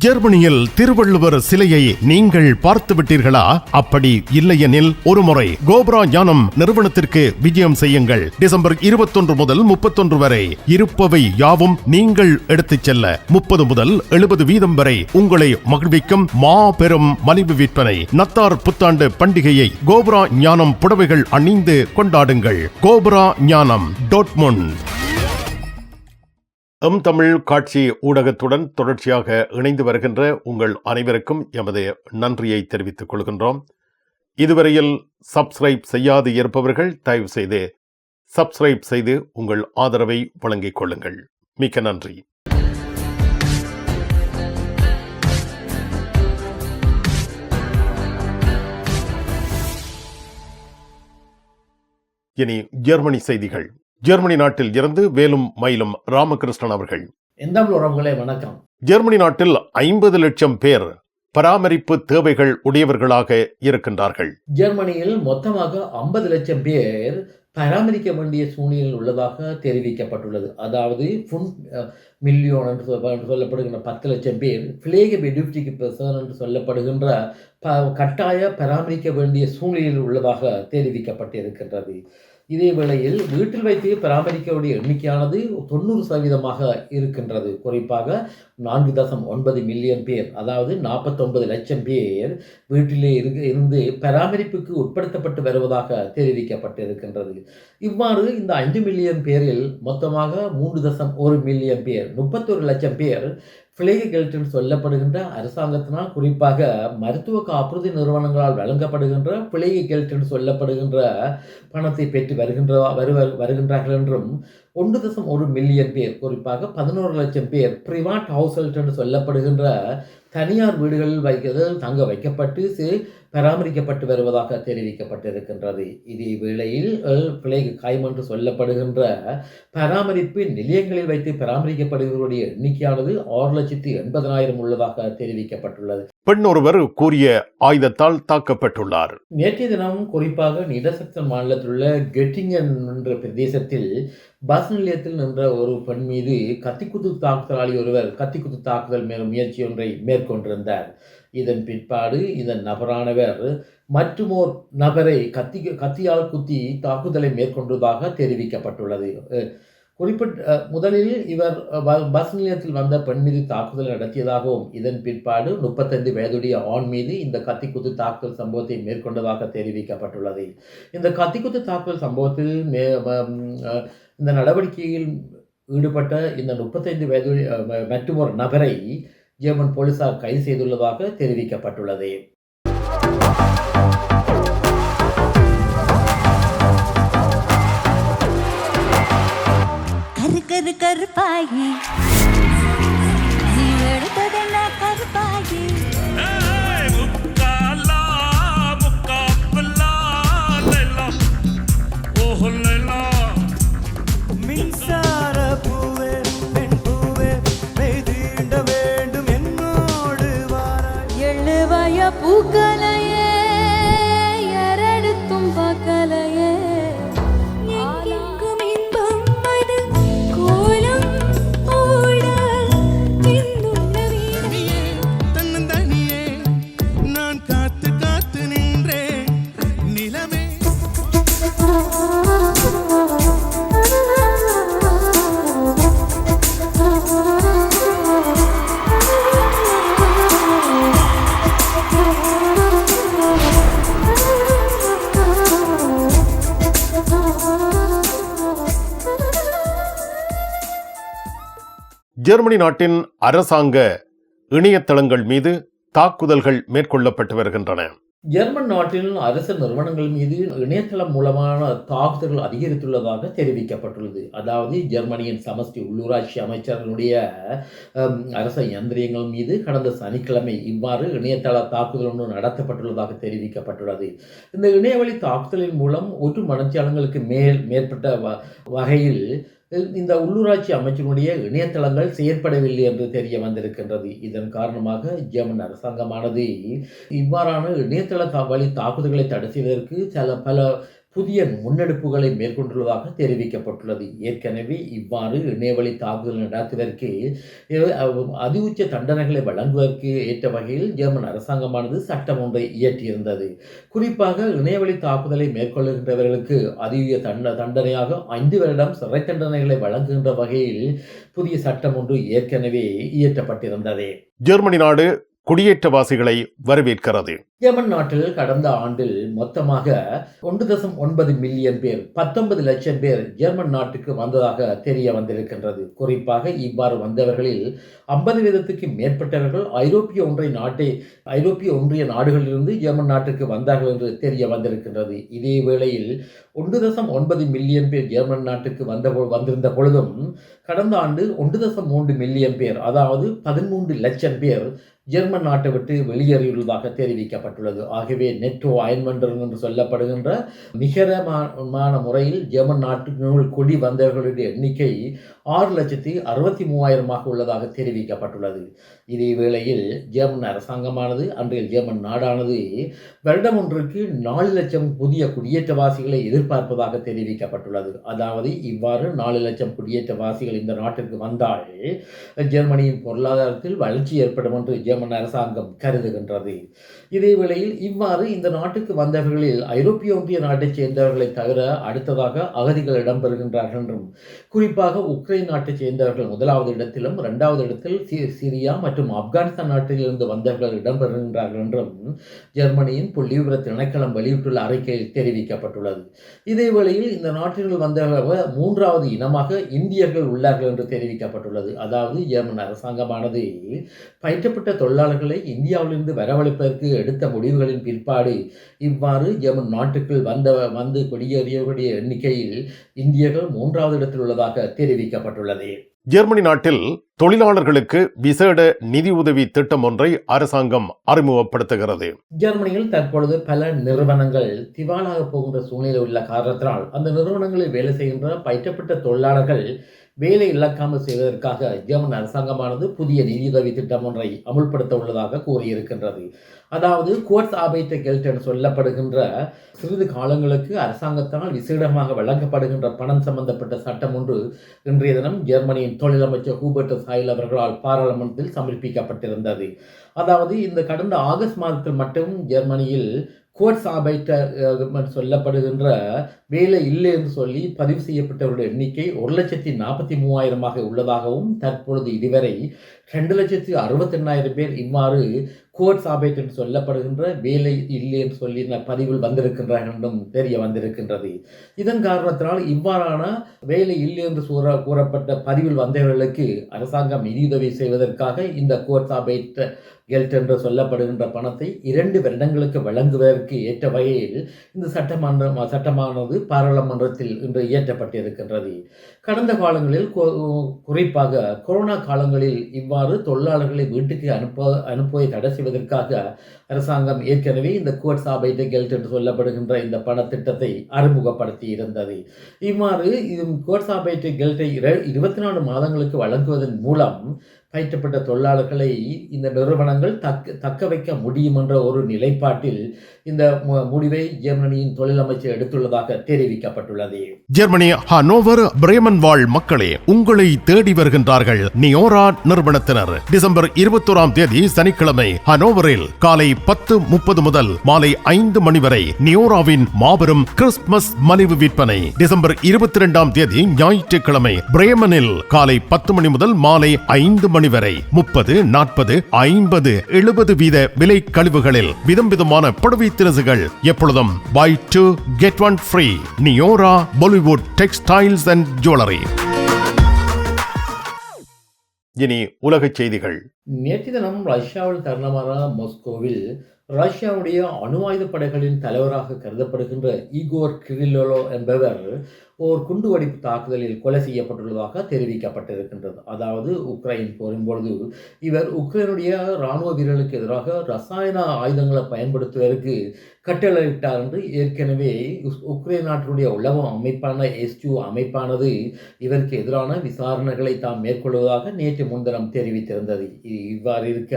ஜெர்மனியில் திருவள்ளுவர் சிலையை நீங்கள் பார்த்து விட்டீர்களா அப்படி இல்லையெனில் ஒருமுறை கோப்ரா ஞானம் நிறுவனத்திற்கு விஜயம் செய்யுங்கள். டிசம்பர் இருபத்தொன்று முதல் முப்பத்தொன்று வரை இருப்பவை யாவும் நீங்கள் எடுத்துச் செல்ல முப்பது முதல் எழுபது வீதம் வரை உங்களை மகிழ்விக்கும் மாபெரும் மலிவு விற்பனை. நத்தார் புத்தாண்டு பண்டிகையை கோப்ரா ஞானம் புடவைகள் அணிந்து கொண்டாடுங்கள். கோப்ரா ஞானம் டோட்முண்ட் எம் தமிழ் காட்சி ஊடகத்துடன் தொடர்ச்சியாக இணைந்து வருகின்ற உங்கள் அனைவருக்கும் எமது நன்றியை தெரிவித்துக் கொள்கின்றோம். இதுவரையில் சப்ஸ்கிரைப் செய்யாது இருப்பவர்கள் தயவு செய்து சப்ஸ்கிரைப் செய்து உங்கள் ஆதரவை வழங்கிக் கொள்ளுங்கள். மிக்க நன்றி. இனி ஜெர்மனி செய்திகள். ஜெர்மனி நாட்டில் இருந்து வேலும் மயிலும் ராமகிருஷ்ணன் அவர்கள். எந்த உறவுகளே வணக்கம். ஜெர்மனி நாட்டில் ஐம்பது லட்சம் பேர் பராமரிப்பு தேவைகள் உடையவர்களாக இருக்கின்றார்கள். ஜெர்மனியில் மொத்தமாக ஐம்பது லட்சம் பேர் பராமரிக்க வேண்டிய சூழ்நிலையில் உள்ளதாக தெரிவிக்கப்பட்டுள்ளது. அதாவது ஃபுன் மில்லியன் என்று சொல்ல- என்று சொல்லப்படுகின்ற பத்து லட்சம் பேர் பிளேக பெடிப்டிக் பெர்சன் என்று சொல்லப்படுகின்ற ப கட்டாய பராமரிக்க வேண்டிய சூழ்நிலையில் உள்ளதாக தெரிவிக்கப்பட்டிருக்கின்றது. இதே வேளையில் வீட்டில் வைத்து பராமரிக்கக்கூடிய எண்ணிக்கையானது தொண்ணூறு சதவீதமாக இருக்கின்றது. குறிப்பாக நான்கு தசம் ஒன்பது மில்லியன் பேர் அதாவது நாற்பத்தொன்பது லட்சம் பேர் வீட்டிலே இருக்க இருந்து பராமரிப்புக்கு உட்படுத்தப்பட்டு வருவதாக தெரிவிக்கப்பட்டிருக்கின்றது. இவ்வாறு இந்த ஐந்து மில்லியன் பேரில் மொத்தமாக மூன்று தசம் ஒரு மில்லியன் பேர் முப்பத்தொரு லட்சம் பேர் பிளேகெல்ட் என்று சொல்லப்படுகின்ற அரசாங்கத்தினால் குறிப்பாக மருத்துவ காப்புறுதி நிறுவனங்களால் வழங்கப்படுகின்ற பிளேகெல்ட் என்று சொல்லப்படுகின்ற பணத்தை பெற்று வருகின்ற வருவர் வருகின்றார்கள் என்றும் ஒன்று தசம் ஒரு மில்லியன் பேர் குறிப்பாக பதினோரு லட்சம் பேர் பிரிவாட் ஹவுஸ் என்று சொல்லப்படுகின்ற தனியார் வீடுகளில் வைக்கிறது தங்க வைக்கப்பட்டு சி- பராமரிக்கப்பட்டு வருவதாக தெரிவிக்கப்பட்டிருக்கின்றது. இதே வேளையில் பிள்ளைக்கு காயம் என்று சொல்லப்படுகின்ற பராமரிப்பு நிலையங்களில் வைத்து பராமரிக்கப்படுகிறவருடைய எண்ணிக்கையானது ஆறு லட்சத்தி எண்பதனாயிரம் உள்ளதாக தெரிவிக்கப்பட்டுள்ளது. பெண் ஒருவர் கூறிய ஆயுதத்தால் தாக்கப்பட்டுள்ளார். நேற்றைய தினம் குறிப்பாக நிலசக்த மாநிலத்தில் உள்ள கெட்டிங்கன் என்ற பிரதேசத்தில் பஸ் நிலையத்தில் நின்ற ஒரு பெண் மீது கத்திக்குத்து தாக்குதலாளி ஒருவர் கத்திக்குத்து தாக்குதல் மேலும் முயற்சி ஒன்றை மேற்கொண்டிருந்தார். இதன் பிற்பாடு இதன் நபரானவர் மற்றுமோர் நபரை கத்தி கத்தியால் குத்தி தாக்குதலை மேற்கொண்டதாக தெரிவிக்கப்பட்டுள்ளது. குறிப்பிட்ட முதலில் இவர் பஸ் நிலையத்தில் வந்த பெண் மீது தாக்குதல் நடத்தியதாகவும் இதன் பிற்பாடு முப்பத்தைந்து வயதுடைய ஆண் மீது இந்த கத்திக்குத்து தாக்குதல் சம்பவத்தை மேற்கொண்டதாக தெரிவிக்கப்பட்டுள்ளது. இந்த கத்திக்குத்து தாக்குதல் சம்பவத்தில் மே இந்த நடவடிக்கையில் ஈடுபட்ட இந்த முப்பத்தைந்து வயது மற்றும் ஒரு நபரை ஜெர்மன் போலீசார் கைது செய்துள்ளதாக தெரிவிக்கப்பட்டுள்ளது. कर कर पाई ஜெர்மனி நாட்டின் அரசாங்க இணையதளங்கள் மீது தாக்குதல்கள் மேற்கொள்ளப்பட்டு வருகின்றன. ஜெர்மன் நாட்டில் அரசு நிறுவனங்கள் மீது இணையதளம் மூலமான தாக்குதல்கள் அதிகரித்துள்ளதாக தெரிவிக்கப்பட்டுள்ளது. அதாவது ஜெர்மனியின் சமஷ்டி உள்ளூராட்சி அமைச்சர்களுடைய அரச இயந்திரியங்கள் மீது கடந்த சனிக்கிழமை இவ்வாறு இணையதள தாக்குதல் ஒன்று நடத்தப்பட்டுள்ளதாக தெரிவிக்கப்பட்டுள்ளது. இந்த இணையவழி தாக்குதலின் மூலம் ஒற்று மனச்சாலங்களுக்கு மேல் மேற்பட்ட வ- வகையில் இந்த உள்ளூராட்சி அமைச்சினுடைய இணையதளங்கள் செயற்படவில்லை என்று தெரிய வந்திருக்கின்றது. இதன் காரணமாக ஜெர்மன் அரசாங்கமானது இவ்வாறான இணையதள வழி தாக்குதல்களை தடை செய்வதற்கு சில பல புதிய முன்னெடுப்புகளை மேற்கொண்டுள்ளதாக தெரிவிக்கப்பட்டுள்ளது. ஏற்கனவே இவ்வாறு இணையவழி தாக்குதல் நடத்துவதற்கு அதி உச்ச தண்டனைகளை வழங்குவதற்கு ஏற்ற வகையில் ஜெர்மன் அரசாங்கமானது சட்டம் ஒன்றை இயற்றியிருந்தது. குறிப்பாக இணையவழி தாக்குதலை மேற்கொள்கின்றவர்களுக்கு அதிக தண்ட தண்டனையாக ஐந்து வருடம் சிறை தண்டனைகளை வழங்குகின்ற வகையில் புதிய சட்டம் ஒன்று ஏற்கனவே இயற்றப்பட்டிருந்தது. ஜெர்மனி நாடு குடியேற்றவாசிகளை வரவேற்கிறது. ஜெர்மன் நாட்டில் கடந்த ஆண்டில் மொத்தமாக ஒன்று தசம் ஒன்பது மில்லியன் பேர் பத்தொன்பது லட்சம் பேர் ஜெர்மன் நாட்டுக்கு வந்ததாக தெரிய வந்திருக்கின்றது. குறிப்பாக இவ்வாறு வந்தவர்களில் ஐம்பது வீதத்துக்கு மேற்பட்டவர்கள் ஐரோப்பிய ஒன்றிய நாட்டை ஐரோப்பிய ஒன்றிய நாடுகளிலிருந்து ஜெர்மன் நாட்டுக்கு வந்தார்கள் என்று தெரிய வந்திருக்கின்றது. இதே வேளையில் ஒன்று தசம் ஒன்பது மில்லியன் பேர் ஜெர்மன் நாட்டுக்கு வந்த வந்திருந்த பொழுதும் கடந்த ஆண்டு ஒன்று தசம் மூன்று மில்லியன் பேர் அதாவது பதிமூன்று லட்சம் பேர் ஜெர்மன் நாட்டை விட்டு வெளியேறியுள்ளதாக தெரிவிக்கப்பட்டுள்ளது. ஆகவே நெட்டோ அயன்மெண்டர் என்று சொல்லப்படுகின்ற நிகரமான முறையில் ஜெர்மன் நாட்டுக்குள் குடி வந்தவர்களுடைய எண்ணிக்கை ஆறு லட்சத்தி அறுபத்தி மூவாயிரமாக உள்ளதாக தெரிவிக்கப்பட்டுள்ளது. இதே வேளையில் ஜெர்மன் அரசாங்கமானது அன்றைய ஜெர்மன் நாடானது வருடம் ஒன்றுக்கு நாலு லட்சம் புதிய குடியேற்றவாசிகளை எதிர்பார்ப்பதாக தெரிவிக்கப்பட்டுள்ளது. அதாவது இவ்வாறு நாலு லட்சம் குடியேற்றவாசிகள் இந்த நாட்டிற்கு வந்தால் ஜெர்மனியின் பொருளாதாரத்தில் வளர்ச்சி ஏற்படும் என்று ஜெர்மன் அரசாங்கம் கருதுகின்றது. இதே வேளையில் இவ்வாறு இந்த நாட்டுக்கு வந்தவர்களில் ஐரோப்பிய ஒன்றிய நாட்டைச் சேர்ந்தவர்களை தவிர அடுத்ததாக அகதிகள் இடம்பெறுகின்றார்கள் என்றும் குறிப்பாக உக்ரைன் நாட்டைச் சேர்ந்தவர்கள் முதலாவது இடத்திலும் இரண்டாவது இடத்தில் சிரியா மற்றும் ஆப்கானிஸ்தான் நாட்டிலிருந்து வந்தவர்கள் இடம்பெறுகின்றார்கள் என்றும் ஜெர்மனியின் புள்ளிவிவர திணைக்களம் வெளியிட்டுள்ள அறிக்கையில் தெரிவிக்கப்பட்டுள்ளது. இதே வேளையில் இந்த நாட்டில் வந்தவர்கள் மூன்றாவது இனமாக இந்தியர்கள் உள்ளார்கள் என்று தெரிவிக்கப்பட்டுள்ளது. அதாவது ஜெர்மன் அரசாங்கமானது பயிற்றப்பட்ட தொழிலாளர்களை இந்தியாவிலிருந்து வரவழைப்பதற்கு எடுத்த முடிவுகளின் பிற்பாடு இவ்வாறு ஜெர்மன் நாட்டுக்குள் வந்த வந்து குடியேறியவர்களுடைய எண்ணிக்கையில் இந்தியர்கள் மூன்றாவது இடத்தில் உள்ளதாக தெரிவிக்கப்பட்டுள்ளது. ஜெர்மனி நாட்டில் தொழிலாளர்களுக்கு விசேட நிதியுதவி திட்டம் ஒன்றை அரசாங்கம் அறிமுகப்படுத்துகிறது. ஜெர்மனியில் தற்பொழுது பல நிறுவனங்கள் திவாலாக போகின்ற சூழ்நிலை உள்ள காரணத்தினால் அந்த நிறுவனங்களில் வேலை செய்கின்ற பயிற்றப்பட்ட தொழிலாளர்கள் வேலை இழக்காமல் செய்வதற்காக ஜெர்மன் அரசாங்கமானது புதிய நிதியுதவி திட்டம் ஒன்றை அமுல்படுத்த உள்ளதாக கூறியிருக்கின்றது. அதாவது கோர்ஸ் ஆபைத்த கெல்ட் என்று சொல்லப்படுகின்ற சிறிது காலங்களுக்கு அரசாங்கத்தால் விசேடமாக வழங்கப்படுகின்ற பணம் சம்பந்தப்பட்ட சட்டம் ஒன்று இன்றைய தினம் ஜெர்மனியின் தொழிலமைச்சர் ஹூபர்ட் சாயில் அவர்களால் பாராளுமன்றத்தில் சமர்ப்பிக்கப்பட்டிருந்தது. அதாவது இந்த கடந்த ஆகஸ்ட் மாதத்தில் மட்டும் ஜெர்மனியில் கோட்ஸ் ஆபைட்ட சொல்லப்படுகின்ற வேலை இல்லை என்று சொல்லி பதிவு செய்யப்பட்டவருடைய எண்ணிக்கை ஒரு லட்சத்தி நாற்பத்தி மூவாயிரமாக உள்ளதாகவும் தற்பொழுது இதுவரை ரெண்டு லட்சத்தி அறுபத்தெண்ணாயிரம் பேர் இவ்வாறு கோர்ட் சாபேட் என்று சொல்லப்படுகின்ற வேலை இல்லை என்று சொல்லி பதிவில் வந்திருக்கின்றார்கள் என்றும் தெரிய வந்திருக்கின்றது. இதன் காரணத்தினால் இவ்வாறான வேலை இல்லை என்று கூற கூறப்பட்ட பதிவில் வந்தவர்களுக்கு அரசாங்கம் நிதியுதவி செய்வதற்காக இந்த கோர்ட் ஆபைட் கெல்ட் என்று சொல்லப்படுகின்ற பணத்தை இரண்டு வருடங்களுக்கு வழங்குவதற்கு ஏற்ற வகையில் இந்த சட்டமன்றம் சட்டமானது பாராளுமன்றத்தில் இன்று இயற்றப்பட்டிருக்கின்றது. கடந்த காலங்களில் குறிப்பாக கொரோனா காலங்களில் இவ்வாறு தொழிலாளர்களை வீட்டுக்கு அனுப்ப அனுப்புவதை தடை செய்வதற்காக அரசாங்கம் ஏற்கனவே இந்த கோட் சாபைட்டு கெல்ட் என்று சொல்லப்படுகின்ற இந்த பணத்திட்டத்தை அறிமுகப்படுத்தி இருந்தது இவ்வாறு இது கோட் சாபைட்டு கெல்ட்டை இருபத்தி நாலு மாதங்களுக்கு வழங்குவதன் மூலம் பயிற்றப்பட்ட தொழிலாளர்களை இந்த நிறுவனங்கள் தக்க தக்க வைக்க முடியும் என்ற ஒரு நிலைப்பாட்டில் இந்த மு- முடிவை ஜெர்மனியின் தொழிலமைச்சர் எடுத்துள்ளதாக தெரிவிக்கப்பட்டுள்ளது. ஜெர்மனி ஹனோவர் பிரேமன் வாழ் மக்களே உங்களை தேடி வருகின்றார்கள் நியோரா நிறுவனத்தினர். டிசம்பர் இருபத்தோராம் தேதி சனிக்கிழமை ஹனோவரில் காலை பத்து முப்பது முதல் மாலை ஐந்து மணி வரை நியோராவின் மாபெரும் கிறிஸ்துமஸ் மலிவு விற்பனை. டிசம்பர் இருபத்தி இரண்டாம் தேதி ஞாயிற்றுக்கிழமை பிரேமனில் காலை பத்து மணி முதல் மாலை ஐந்து மணி வரை முப்பது நாற்பது ஐம்பது எழுபது வீத விலை கழிவுகளில் விதம் விதமான புடவை திரசுகள் எப்பொழுதும் buy two get one free Neora Bollywood textiles and jewellery இனி உலகச் செய்திகள். நேற்று தினம் ரஷ்யாவில் தருணமான மாஸ்கோவில் ரஷ்யாவுடைய அணு ஆயுத படைகளின் தலைவராக கருதப்படுகின்ற ஈகோர் கிரிலோலோ என்பவர் ஓர் குண்டுவெடிப்பு தாக்குதலில் கொலை செய்யப்பட்டுள்ளதாக தெரிவிக்கப்பட்டிருக்கின்றது. அதாவது உக்ரைன் போரின் பொழுது இவர் உக்ரைனுடைய இராணுவ வீரர்களுக்கு எதிராக ரசாயன ஆயுதங்களை பயன்படுத்துவதற்கு கட்டளையிட்டார் என்று ஏற்கனவே உஸ்- உக்ரைன் நாட்டினுடைய உளவு அமைப்பான எஸ்யூ அமைப்பானது இவருக்கு எதிரான விசாரணைகளை தாம் மேற்கொள்வதாக நேற்று முன்தினம் தெரிவித்திருந்தது. இ- இவ்வாறு இருக்க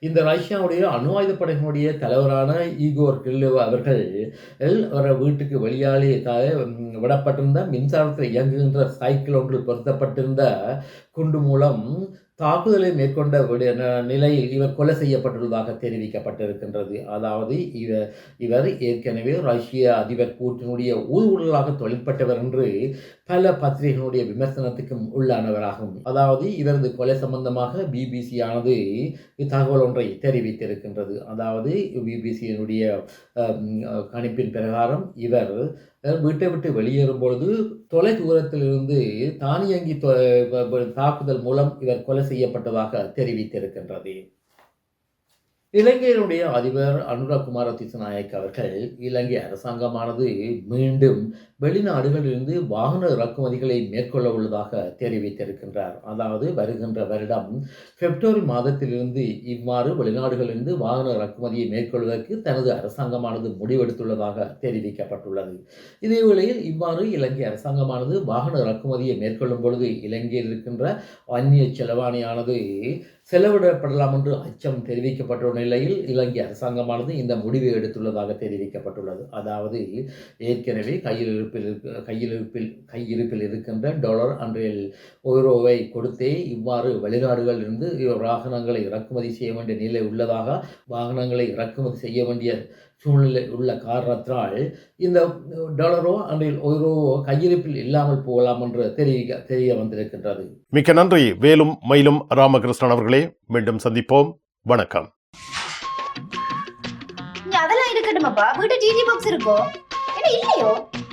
இந்த ரஷ்யாவுடைய அணு ஆயுத படைகளுடைய தலைவரான ஈகோர் கில்லோ அவர்கள் அவர வீட்டுக்கு வெளியாலே விடப்பட்டிருந்த மின்சாரத்தில் இயங்குகின்ற சைக்கிள் ஒன்றில் பொருத்தப்பட்டிருந்த குண்டு மூலம் தாக்குதலை மேற்கொண்ட நிலையில் இவர் கொலை செய்யப்பட்டுள்ளதாக தெரிவிக்கப்பட்டிருக்கின்றது. அதாவது இவர் இவர் ஏற்கனவே ரஷ்ய அதிபர் பூட்டினுடைய ஊதுகுழலாக தொழில்பட்டவர் என்று பல பத்திரிகைகளுடைய விமர்சனத்துக்கும் உள்ளானவராகும். அதாவது இவரது கொலை சம்பந்தமாக பிபிசியானது தகவல் ஒன்றை தெரிவித்திருக்கின்றது. அதாவது பிபிசியினுடைய கணிப்பின் பிரகாரம் இவர் வீட்டை விட்டு வெளியேறும் பொழுது தொலை தூரத்திலிருந்து தானியங்கி தாக்குதல் மூலம் இவர் கொலை செய்யப்பட்டதாக தெரிவித்திருக்கின்றது. இலங்கையினுடைய அதிபர் அனுரகுமார நாயக் அவர்கள் இலங்கை அரசாங்கமானது மீண்டும் வெளிநாடுகளிலிருந்து வாகன இறக்குமதிகளை மேற்கொள்ள உள்ளதாக தெரிவித்திருக்கின்றார். அதாவது வருகின்ற வருடம் பிப்ரவரி மாதத்திலிருந்து இவ்வாறு வெளிநாடுகளிலிருந்து வாகன இறக்குமதியை மேற்கொள்வதற்கு தனது அரசாங்கமானது முடிவெடுத்துள்ளதாக தெரிவிக்கப்பட்டுள்ளது. இதே வேளையில் இவ்வாறு இலங்கை அரசாங்கமானது வாகன இறக்குமதியை மேற்கொள்ளும் பொழுது இலங்கையில் இருக்கின்ற அந்நிய செலவாணியானது செலவிடப்படலாம் என்று அச்சம் தெரிவிக்கப்பட்டுள்ள நிலையில் இலங்கை அரசாங்கமானது இந்த முடிவை எடுத்துள்ளதாக தெரிவிக்கப்பட்டுள்ளது. அதாவது ஏற்கனவே கையில் இருக்க- கையில் இருப்பில் கையிருப்பில் இருக்கின்ற டாலர் அன்றைய யூரோவை கொடுத்தே இவ்வாறு வெளிநாடுகளில் இருந்து வாகனங்களை இறக்குமதி செய்ய வேண்டிய நிலை உள்ளதாக வாகனங்களை இறக்குமதி செய்ய வேண்டிய சூழ்நிலை உள்ள காரணத்தினால் இந்த டாலரோ அன்றைய யூரோவோ கையிருப்பில் இல்லாமல் போகலாம் என்று தெரிவிக்க தெரிய வந்திருக்கின்றது. மிக்க நன்றி. வேலும் மயிலும் ராமகிருஷ்ணன் அவர்களே மீண்டும் சந்திப்போம். வணக்கம். அதெல்லாம் இருக்கட்டுமாப்பா வீட்டு டிடி பாக்ஸ் இருக்கோ? என்ன இல்லையோ?